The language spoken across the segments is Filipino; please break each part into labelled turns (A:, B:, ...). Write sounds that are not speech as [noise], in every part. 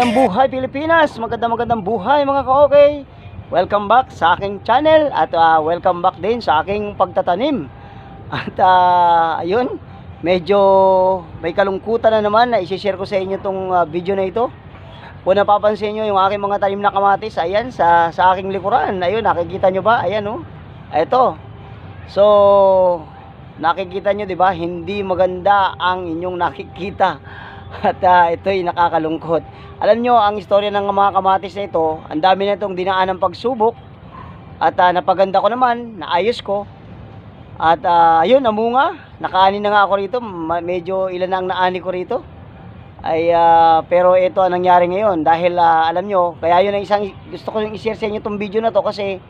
A: Magandang buhay Pilipinas, magandang magandang buhay mga ka-okay. Welcome back sa aking channel at ah, welcome back din sa aking pagtatanim. [laughs] At ah, ayun, medyo may kalungkutan na naman na i-share ko sa inyo tong ah, video na ito. Kung napapansin nyo yung aking mga tanim na kamatis, ayan sa, sa aking likuran. Ayun, nakikita nyo ba? Ayan oh. Ito. So, nakikita nyo ba? Hindi maganda ang inyong nakikita. [laughs] At ah, ito'y nakakalungkot. Alam nyo, ang istorya ng mga kamatis na ito, ang dami na itong dinaan ng pagsubok. At ah, napaganda ko naman, naayos ko. At ah, ayun, namunga. Nakaani na nga ako rito. Medyo ilan na ang naani ko rito. Ay, ah, pero ito ang nangyari ngayon. Dahil ah, alam nyo, kaya yun ang isang gusto ko i-share sa inyo itong video na to kasi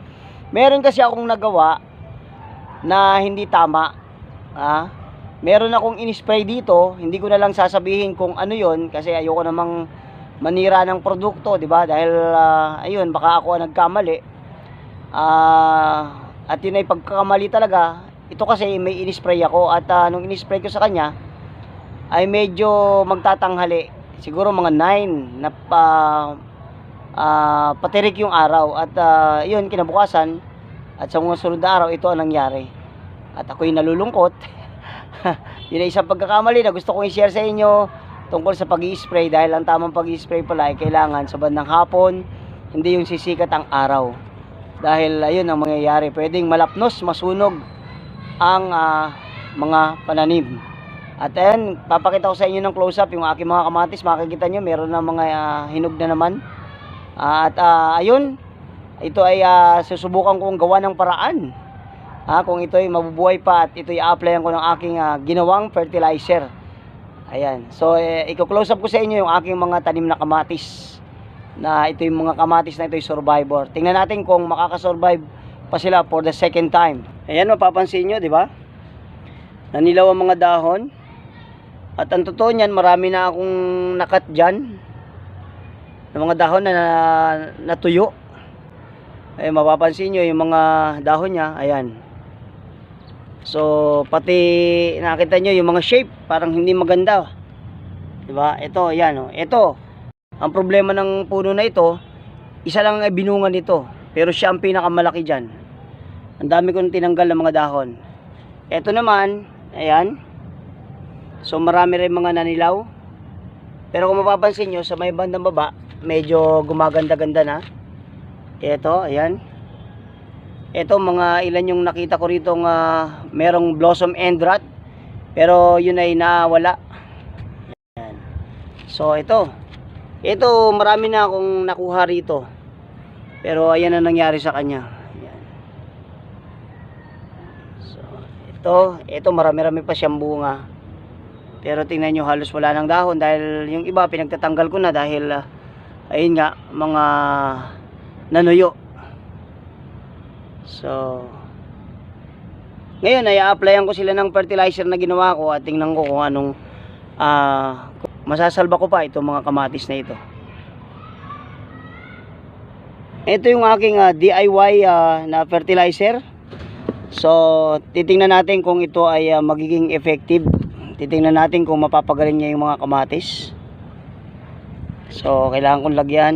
A: meron kasi akong nagawa na hindi tama. Ah, meron akong in-spray dito, hindi ko na lang sasabihin kung ano yon kasi ayoko namang manira ng produkto, 'di ba? Dahil ah, ayun, baka ako ang nagkamali. Ah, at yun ay pagkakamali talaga. Ito kasi may in-spray ako at ah, nung in-spray ko sa kanya ay medyo magtatanghali. Siguro mga 9 na pa ah, patirik yung araw at ah, yun kinabukasan at sa mga sunod na araw ito ang nangyari. At ako'y nalulungkot [laughs] yun ay isang pagkakamali na gusto kong i-share sa inyo tungkol sa pag spray dahil ang tamang pag spray pala ay kailangan sa bandang hapon, hindi yung sisikat ang araw. Dahil ayun ang mangyayari, pwedeng malapnos, masunog ang ah, mga pananim. At ayan, papakita ko sa inyo ng close-up yung aking mga kamatis. Makikita nyo, meron na mga ah, hinog na naman. Ah, at ah, ayun, ito ay ah, susubukan kong gawa ng paraan ha, kung ito ay mabubuhay pa at ito i-applyan ko ng aking ah, ginawang fertilizer. Ayan. So, eh, i-close up ko sa inyo yung aking mga tanim na kamatis. Na ito yung mga kamatis na ito yung survivor. Tingnan natin kung makakasurvive pa sila for the second time. Ayan, mapapansin nyo, di ba? Nanilaw ang mga dahon. At ang totoo niyan, marami na akong nakat dyan. Ng mga dahon na na- natuyo. Ay, mapapansin nyo yung mga dahon niya. Ayan. So, pati nakita nyo yung mga shape, parang hindi maganda. 'Di ba? Ito, ayan oh. Ito. Ang problema ng puno na ito, isa lang ang binunga nito, pero siya ang pinakamalaki diyan. Ang dami kong tinanggal ng mga dahon. Ito naman, ayan. So, marami rin mga nanilaw. Pero kung mapapansin nyo, sa may bandang baba, medyo gumaganda-ganda na. Ito, ayan. Ito mga ilan yung nakita ko rito nga merong blossom end rot. Pero yun ay nawala. Ayan. So ito. Ito marami na akong nakuha rito. Pero ayan ang nangyari sa kanya. Ayan. So ito, ito marami-rami pa siyang bunga. Pero tingnan nyo halos wala ng dahon dahil yung iba pinagtatanggal ko na dahil ah, ayun nga mga nanuyo. So, ngayon ay a-applyan ko sila ng fertilizer na ginawa ko at tingnan ko kung anong ah, masasalba ko pa itong mga kamatis na ito. Ito yung aking ah, DIY ah, na fertilizer. So, titingnan natin kung ito ay ah, magiging effective. Titingnan natin kung mapapagaling niya yung mga kamatis. So, kailangan kong lagyan.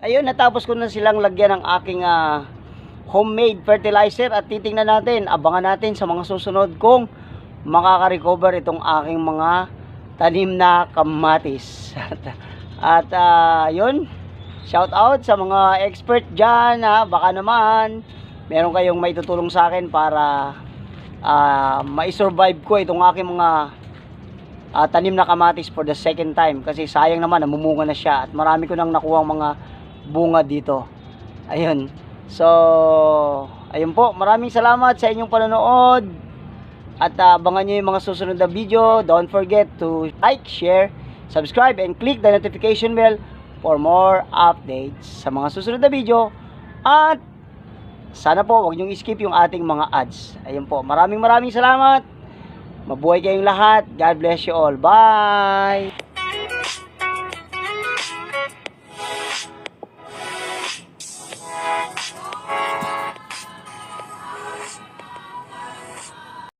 A: Ayun, natapos ko na silang lagyan ng aking ah, homemade fertilizer at titingnan natin, abangan natin sa mga susunod kung makaka-recover itong aking mga tanim na kamatis. [laughs] at ah, yun, shout out sa mga expert dyan, ha, baka naman meron kayong may tutulong sa akin para ah, ma-survive ko itong aking mga ah, tanim na kamatis for the second time kasi sayang naman namumunga na siya at marami ko nang nakuha mga bunga dito. Ayun. So, ayun po. Maraming salamat sa inyong panonood. At ah, abangan nyo yung mga susunod na video. Don't forget to like, share, subscribe, and click the notification bell for more updates sa mga susunod na video. At sana po wag niyong skip yung ating mga ads. Ayun po. Maraming maraming salamat. Mabuhay kayong lahat. God bless you all. Bye!